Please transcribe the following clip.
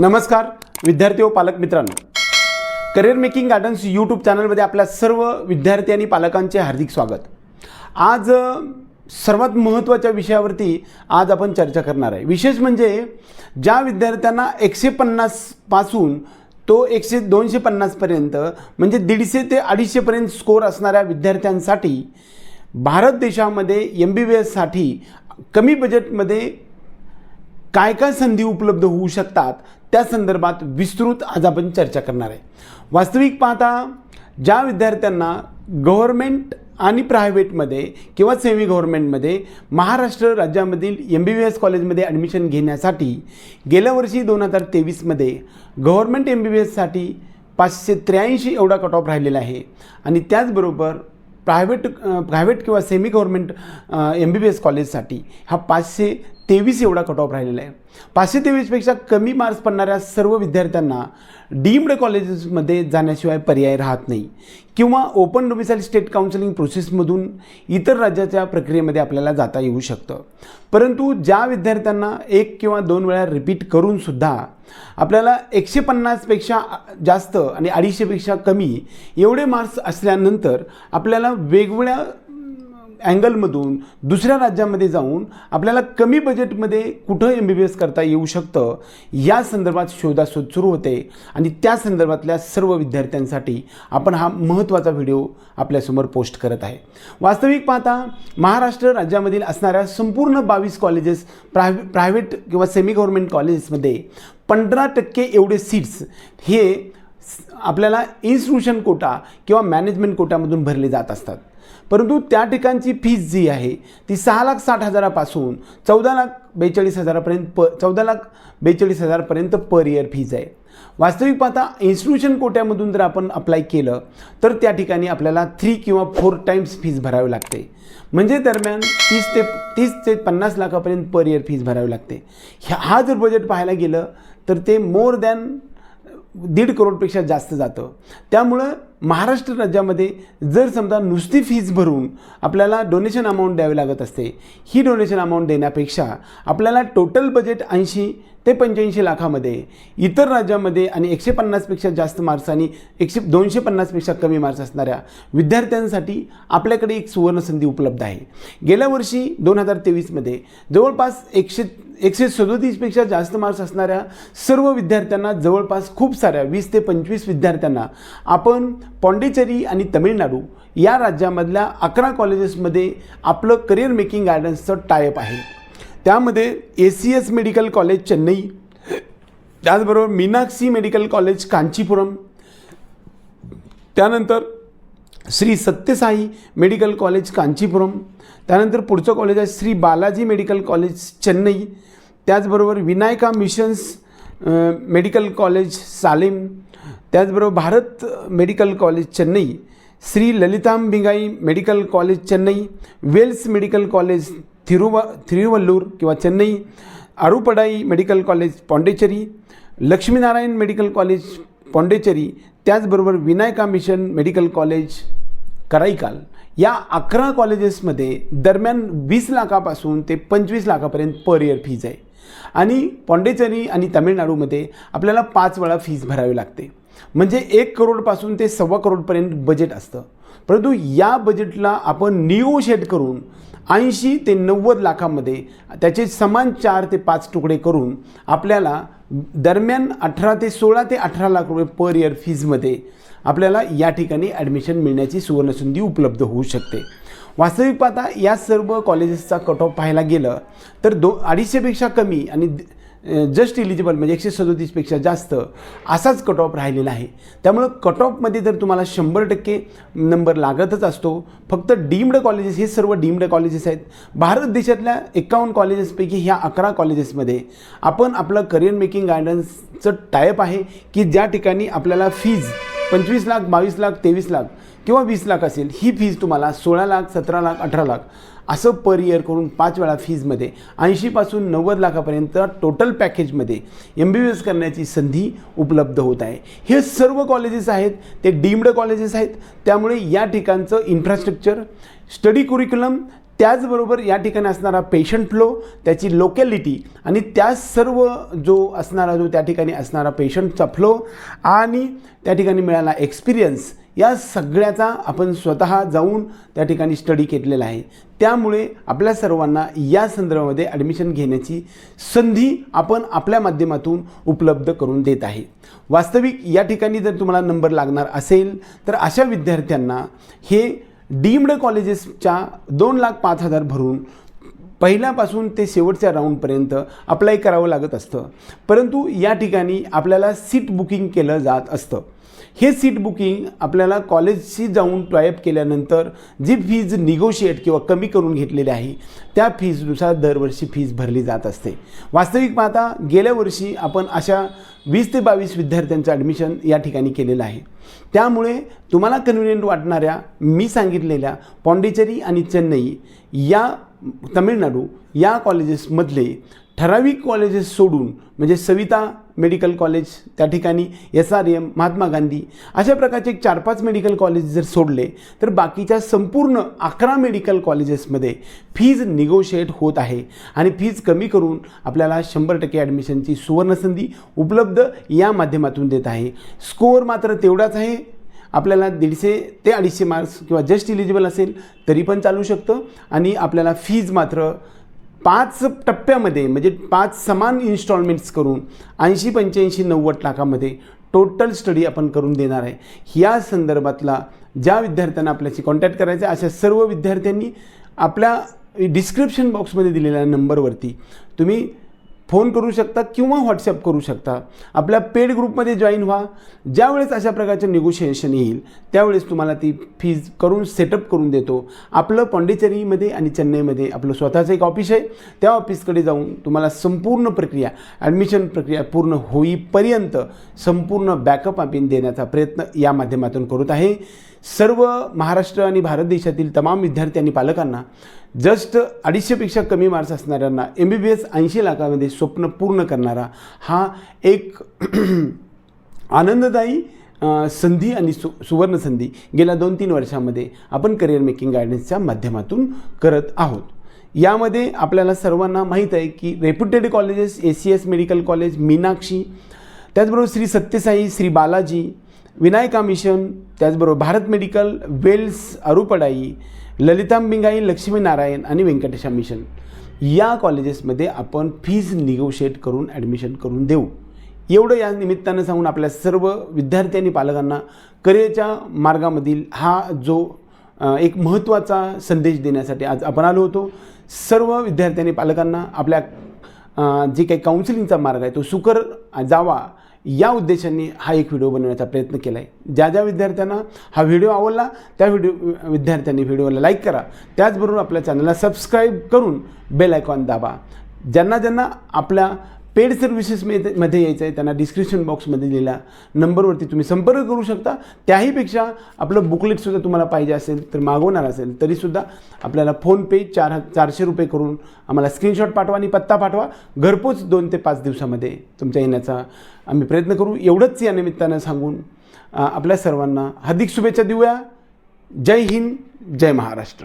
नमस्कार विद्यार्थी व पालक मित्रांनो. करिअर मेकिंग गार्डन्स यूट्यूब चॅनलमध्ये आपल्या सर्व विद्यार्थी आणि पालकांचे हार्दिक स्वागत. आज सर्वात महत्त्वाच्या विषयावरती आज आपण चर्चा करणार आहे. विशेष म्हणजे ज्या विद्यार्थ्यांना एकशे पन्नासपासून तो एकशे दोनशे पन्नासपर्यंत म्हणजे दीडशे ते अडीचशेपर्यंत स्कोर असणाऱ्या विद्यार्थ्यांसाठी भारत देशामध्ये एम बी बी एससाठी कमी बजेटमध्ये काय काय संधी उपलब्ध होऊ शकतात त्या संदर्भात विस्तृत आज आपण चर्चा करणार आहे. वास्तविक पाहता ज्या विद्यार्थ्यांना गव्हर्मेंट आणि प्रायव्हेटमध्ये किंवा सेमी गव्हर्मेंटमध्ये महाराष्ट्र राज्यामधील एम बी बी एस कॉलेजमध्ये ॲडमिशन घेण्यासाठी गेल्या वर्षी दोन हजार तेवीसमध्ये गव्हर्मेंट एम बी बी एससाठी पाचशे त्र्याऐंशी एवढा कट ऑफ राहिलेला आहे. आणि त्याचबरोबर प्रायव्हेट प्रायव्हेट किंवा semi government M B B S कॉलेजसाठी हा पाचशे तेवीस एवढा कट ऑफ राहिलेला आहे. पाचशे तेवीसपेक्षा कमी मार्क्स पडणाऱ्या सर्व विद्यार्थ्यांना डीम्ड कॉलेजेसमध्ये जाण्याशिवाय पर्याय राहत नाही. किंवा ओपन डोमिसाईल स्टेट काउन्सिलिंग प्रोसेसमधून इतर राज्याच्या प्रक्रियेमध्ये आपल्याला जाता येऊ शकतं. परंतु ज्या विद्यार्थ्यांना एक किंवा दोन वेळा रिपीट करूनसुद्धा आपल्याला एकशे पन्नासपेक्षा जास्त आणि अडीचशेपेक्षा कमी एवढे मार्क्स असल्यानंतर आपल्याला वेगवेगळ्या अँगलमधून दुसऱ्या राज्यामध्ये जाऊन आपल्याला कमी बजेटमध्ये कुठं एम बी बी एस करता येऊ शकतं या संदर्भात शोधाशोध सुरू होते. आणि त्या संदर्भातल्या सर्व विद्यार्थ्यांसाठी आपण हा महत्त्वाचा व्हिडिओ आपल्यासमोर पोस्ट करत आहे. वास्तविक पाहता महाराष्ट्र राज्यामधील असणाऱ्या संपूर्ण बावीस कॉलेजेस प्रायव्हे प्रायव्हेट किंवा सेमी गव्हर्मेंट कॉलेजेसमध्ये पंधरा टक्के एवढे सीट्स हे आपल्याला इन्स्टिट्यूशन कोटा किंवा मॅनेजमेंट कोटामधून भरले जात असतात. परंतु त्या ठिकाणची फीस जी आहे ती सहा लाख साठ हजारापासून चौदा लाख बेचाळीस हजारापर्यंत प चौदा लाख बेचाळीस हजारपर्यंत पर इयर फीज आहे. वास्तविक पाहता इन्स्टिट्यूशन कोट्यामधून जर आपण अप्लाय केलं तर त्या ठिकाणी आपल्याला थ्री किंवा फोर टाईम्स फीज भरावी लागते. म्हणजे दरम्यान तीस ते तीस ते पन्नास लाखापर्यंत पर इयर फीज भरावी लागते. ह्या हा जर बजेट पाहायला गेलं तर ते मोर दॅन दीड करोडपेक्षा जास्त जातं. त्यामुळं महाराष्ट्र राज्यामध्ये जर समजा नुसती फीज भरून आपल्याला डोनेशन अमाऊंट द्यावी लागत असते ही डोनेशन अमाऊंट देण्यापेक्षा आपल्याला टोटल बजेट ऐंशी ते पंच्याऐंशी लाखामध्ये इतर राज्यामध्ये आणि एकशे पन्नासपेक्षा जास्त मार्क्स आणि एकशे दोनशे पन्नासपेक्षा कमी मार्क्स असणाऱ्या विद्यार्थ्यांसाठी आपल्याकडे एक सुवर्णसंधी उपलब्ध आहे. गेल्या वर्षी दोन हजार तेवीसमध्ये जवळपास एकशे एकशे सदोतीसपेक्षा जास्त मार्क्स असणाऱ्या सर्व विद्यार्थ्यांना जवळपास खूप साऱ्या वीस ते पंचवीस विद्यार्थ्यांना आपण पॉंडिचेरी आणि तमिळनाडू या राज्यामधल्या अकरा कॉलेजेसमध्ये आपलं करिअर मेकिंग गायडन्सचं टायअप आहे. त्यामध्ये A C S medical college Chennai त्याचबरोबर मीनाक्षी मेडिकल कॉलेज कांचीपुरम त्यानंतर श्री सत्यसाई मेडिकल कॉलेज कांचीपुरम त्यानंतर पुढचं कॉलेज आहे श्री बालाजी मेडिकल कॉलेज चेन्नई. त्याचबरोबर Vinayaka missions medical college Salem. त्याचबरोबर Bharat medical college Chennai. Shri Lalithambigai medical college Chennai. Vels medical college Thiruv Thiruvallur किंवा Chennai. Arupadai medical college Pondicherry. Lakshminarayan medical college Pondicherry. त्याचबरोबर Vinayaka mission medical college Karaikal. या अकरा कॉलेजेसमध्ये दरम्यान वीस लाखापासून ते पंचवीस लाखापर्यंत पर इयर फीज आहे. आणि पॉंडेचेरी आणि तामिळनाडूमध्ये आपल्याला पाच वेळा फीज भरावी लागते. म्हणजे एक करोडपासून ते सव्वा करोडपर्यंत बजेट असतं. परंतु या बजेटला आपण निगोशिएट करून ऐंशी ते नव्वद लाखामध्ये त्याचे समान चार ते पाच तुकडे करून आपल्याला दरम्यान अठरा ते सोळा ते अठरा लाख रुपये पर इयर फीजमध्ये आपल्याला या ठिकाणी ॲडमिशन मिळण्याची सुवर्णसंधी उपलब्ध होऊ शकते. वास्तविक पाहता या सर्व कॉलेजेसचा कट ऑफ पाहायला गेलं तर दो अडीचशेपेक्षा कमी आणि जस्ट इलिजिबल म्हणजे एकशे सदोतीसपेक्षा जास्त असाच कट ऑफ राहिलेला आहे. त्यामुळं कट ऑफमध्ये जर तुम्हाला शंभर टक्के नंबर लागतच असतो फक्त डीम्ड कॉलेजेस हे सर्व डीम्ड कॉलेजेस आहेत. भारत देशातल्या एकावन्न कॉलेजेसपैकी ह्या अकरा कॉलेजेसमध्ये आपण आपलं करिअर मेकिंग गायडन्सचं टायप आहे की ज्या ठिकाणी आपल्याला फीज पंचवीस लाख बावीस लाख तेवीस लाख किंवा वीस लाख असेल ही फीज तुम्हाला सोळा लाख सतरा लाख अठरा लाख असं पर इयर करून पाच वेळा फीजमध्ये ऐंशीपासून नव्वद लाखापर्यंत टोटल पॅकेजमध्ये एम बी बी एस करण्याची संधी उपलब्ध होत आहे. हे सर्व कॉलेजेस आहेत ते डीम्ड कॉलेजेस आहेत त्यामुळे या ठिकाणचं इन्फ्रास्ट्रक्चर स्टडी कुरिक्युलम त्याचबरोबर या ठिकाणी असणारा पेशंट फ्लो त्याची लोकॅलिटी आणि त्या सर्व जो असणारा जो त्या ठिकाणी असणारा पेशंटचा फ्लो आणि त्या ठिकाणी मिळाला एक्सपिरियन्स या सगळ्याचा आपण स्वतः जाऊन त्या ठिकाणी स्टडी केलेला आहे. त्यामुळे आपल्या सर्वांना या संदर्भामध्ये ॲडमिशन घेण्याची संधी आपण आपल्या माध्यमातून उपलब्ध करून देत आहे. वास्तविक या ठिकाणी जर तुम्हाला नंबर लागणार असेल तर अशा विद्यार्थ्यांना हे डीम्ड कॉलेजेसच्या दोन लाख पाच हजार भरून पहिल्यापासून ते शेवटच्या राऊंडपर्यंत अप्लाय करावं लागत असतं. परंतु या ठिकाणी आपल्याला सीट बुकिंग केलं जात असतं. हे सीट बुकिंग आपल्याला कॉलेजशी जाऊन टायअप केल्यानंतर जी फीज निगोशिएट किंवा कमी करून घेतलेली आहे त्या फीजनुसार दरवर्षी फीज भरली जात असते. वास्तविक पाहता गेल्या वर्षी आपण अशा वीस ते बावीस विद्यार्थ्यांचं ॲडमिशन या ठिकाणी केलेलं आहे. त्यामुळे तुम्हाला कन्व्हिनियंट वाटणाऱ्या मी सांगितलेल्या पॉंडिचेरी आणि चेन्नई या तमिळनाडू या कॉलेजेसमधले ठराविक कॉलेजेस सोडून म्हणजे सविता मेडिकल कॉलेज त्या ठिकाणी S R M Mahatma Gandhi अशा प्रकारचे एक चार पाच मेडिकल कॉलेज जर सोडले तर बाकीच्या संपूर्ण अकरा मेडिकल कॉलेजेसमध्ये फीज निगोशिएट होत आहे. आणि फीज कमी करून आपल्याला शंभर टक्के ॲडमिशनची सुवर्णसंधी उपलब्ध या माध्यमातून देत आहे. स्कोअर मात्र तेवढाच आहे. आपल्याला दीडशे ते अडीचशे मार्क्स किंवा जस्ट इलिजिबल असेल तरी पण चालू शकतं. आणि आपल्याला फीज मात्र पाच टप्प्यामध्ये म्हणजे पाच समान इन्स्टॉलमेंट्स करून ऐंशी पंच्याऐंशी नव्वद लाखामध्ये टोटल स्टडी आपण करून देणार आहे. या संदर्भातला ज्या विद्यार्थ्यांना आपल्याशी कॉन्टॅक्ट करायचा अशा सर्व विद्यार्थ्यांनी आपल्या डिस्क्रिप्शन बॉक्समध्ये दिलेल्या नंबरवरती तुम्ही फोन करू शकता किंवा व्हॉट्सअप करू शकता. आपल्या पेड ग्रुपमध्ये जॉईन व्हा. ज्यावेळेस अशा प्रकारचं निगोशिएशन येईल त्यावेळेस तुम्हाला ती फीज करून सेटअप करून देतो. आपलं पॉंडिचेरीमध्ये आणि चेन्नईमध्ये आपलं स्वतःचं एक ऑफिस आहे. त्या ऑफिसकडे जाऊन तुम्हाला संपूर्ण प्रक्रिया ॲडमिशन प्रक्रिया पूर्ण होईपर्यंत संपूर्ण बॅकअप आपण देण्याचा प्रयत्न या माध्यमातून करत आहे. सर्व महाराष्ट्र आणि भारत देशातील तमाम विद्यार्थी आणि पालकांना जस्ट अडीचशेपेक्षा कमी मार्क्स असणाऱ्यांना एम बी बी एस ऐंशी लाखामध्ये स्वप्न पूर्ण करणारा हा एक आनंददायी संधी आणि सु सुवर्ण संधी गेल्या दोन तीन वर्षामध्ये आपण करिअर मेकिंग गायडन्सच्या माध्यमातून करत आहोत. यामध्ये आपल्याला सर्वांना माहीत आहे की reputed colleges A C S medical college Meenakshi त्याचबरोबर श्री सत्यसाई श्री बालाजी विनायका मिशन त्याचबरोबर भारत मेडिकल वेल्स अरुपडाई ललितांबिंगाई लक्ष्मीनारायण आणि व्यंकटेशा मिशन. या कॉलेजेसमध्ये आपण फीज निगोशिएट करून ॲडमिशन करून देऊ. एवढं या निमित्तानं सांगून आपल्या सर्व विद्यार्थी आणि पालकांना करिअरच्या मार्गामधील हा जो एक महत्त्वाचा संदेश देण्यासाठी आज आपण आलो होतो. सर्व विद्यार्थी आणि पालकांना आपल्या जे काही काउन्सिलिंगचा मार्ग आहे तो सुकर जावा या उद्देशाने हा एक व्हिडिओ बनवण्याचा प्रयत्न केला आहे ज्या ज्या विद्यार्थ्यांना हा व्हिडिओ आवडला त्या व्हिडिओ विद्यार्थ्यांनी व्हिडिओला लाईक करा. त्याचबरोबर आपल्या चॅनलला सबस्क्राईब करून बेल आयकॉन दाबा. ज्यांना ज्यांना आपल्या पेड सर्व्हिसेसमध्ये मध्ये यायचं आहे त्यांना डिस्क्रिप्शन बॉक्समध्ये दिलेल्या नंबरवरती तुम्ही संपर्क करू शकता. त्याहीपेक्षा आपलं बुकलेटसुद्धा तुम्हाला पाहिजे असेल तर मागवणार असेल तरीसुद्धा आपल्याला फोनपे चार चारशे रुपये करून आम्हाला स्क्रीनशॉट पाठवा आणि पत्ता पाठवा. घरपोच दोन ते पाच दिवसामध्ये तुमच्या येण्याचा आम्ही प्रयत्न करू. एवढंच या निमित्तानं सांगून आपल्या सर्वांना हार्दिक शुभेच्छा देऊया. जय हिंद जय महाराष्ट्र.